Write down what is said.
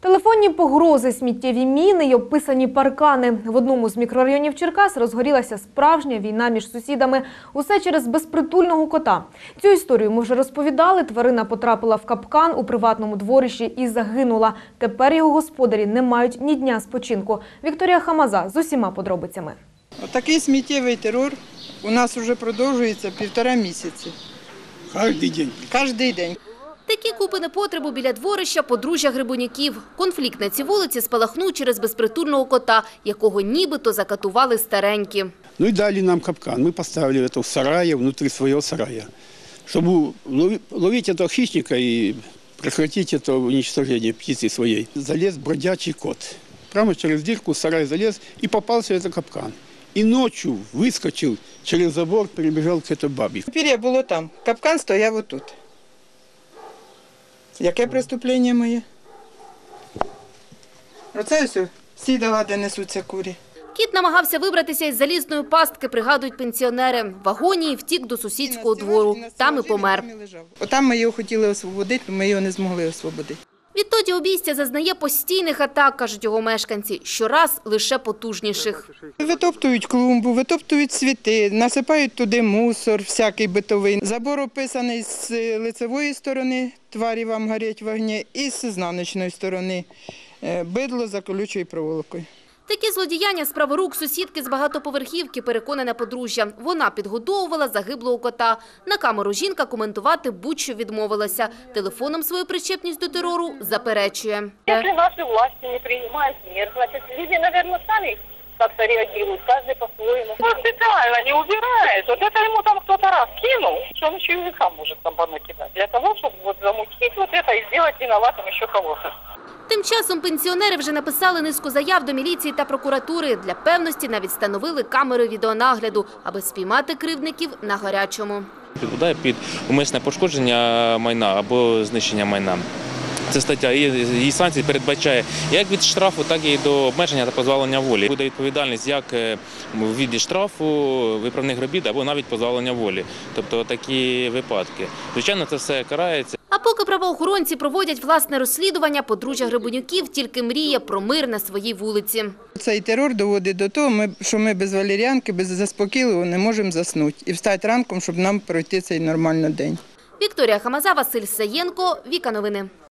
Телефонні погрози, сміттєві міни й описані паркани. В одному з мікрорайонів Черкас розгорілася справжня війна між сусідами. Усе через безпритульного кота. Цю історію ми вже розповідали. Тварина потрапила в капкан у приватному дворищі і загинула. Тепер його господарі не мають ні дня спочинку. Вікторія Хамаза з усіма подробицями. Отакий сміттєвий терор у нас вже продовжується півтора місяці. Каждый день. Кожен день. Такі купи непотребу біля дворища подружжя Грибуняків. Конфлікт на цій вулиці спалахнув через безпритульного кота, якого нібито закатували старенькі. Ну и дали нам капкан. Мы поставили это в сарае, внутри своего сарая. Чтобы лови- ловить этого хищника и прекратить это уничтожение птицы своей. Залез бродячий кот. Прямо через дырку в сарай залез и попался в этот капкан. И ночью выскочил через забор, перебежал к этой бабе. Пір'я було там. Капкан стояв отут. Яке преступлення моє? Оце все сідала, де несуться курі. Кіт намагався вибратися із залізної пастки, пригадують пенсіонери. В вагоні і втік до сусідського двору. Там і помер. Отам ми його хотіли освободити, ми його не змогли освободити. Відтоді обійстя зазнає постійних атак, кажуть його мешканці. Щораз лише потужніших. Витоптують клумбу, витоптують цвіти, насипають туди мусор, всякий битовий. Забор описаний з лицевої сторони, тварі вам горять в огні, і з знаночної сторони. Е, Бидло за колючою проволокою. Такі злодіяння з праворук сусідки з багатоповерхівки переконане подружжя. Вона підгодовувала загиблого кота. На камеру жінка коментувати будь-що відмовилася. Телефоном свою причепність до терору заперечує. Если наши власти не принимают мер, значит, люди, наверное, сами как-то реагируют, каждый по-своему. Он специально не убирает. Вот это ему там кто-то раз кинул, что он еще и языка может там понакидать. Для того, чтобы вот замутить вот это и сделать виноватым еще кого-то. Тим часом пенсіонери вже написали низку заяв до міліції та прокуратури. Для певності навіть встановили камери відеонагляду, аби спіймати кривдників на гарячому. підпадає під умисне пошкодження майна або знищення майна. Це стаття її санкції передбачає як від штрафу, так і до обмеження та позбавлення волі. Буде відповідальність як е, в віді штрафу, виправних робіт або навіть позбавлення волі. Тобто такі випадки. Звичайно, це все карається. Поки правоохоронці проводять власне розслідування, подружжя Грибунюків тільки мріє про мир на своїй вулиці. Цей терор доводить до того, що ми без валеріанки, без заспокійливого не можемо заснути і встати ранком, щоб нам пройти цей нормальний день. Вікторія Хамаза, Василь Саєнко, Віка Новини.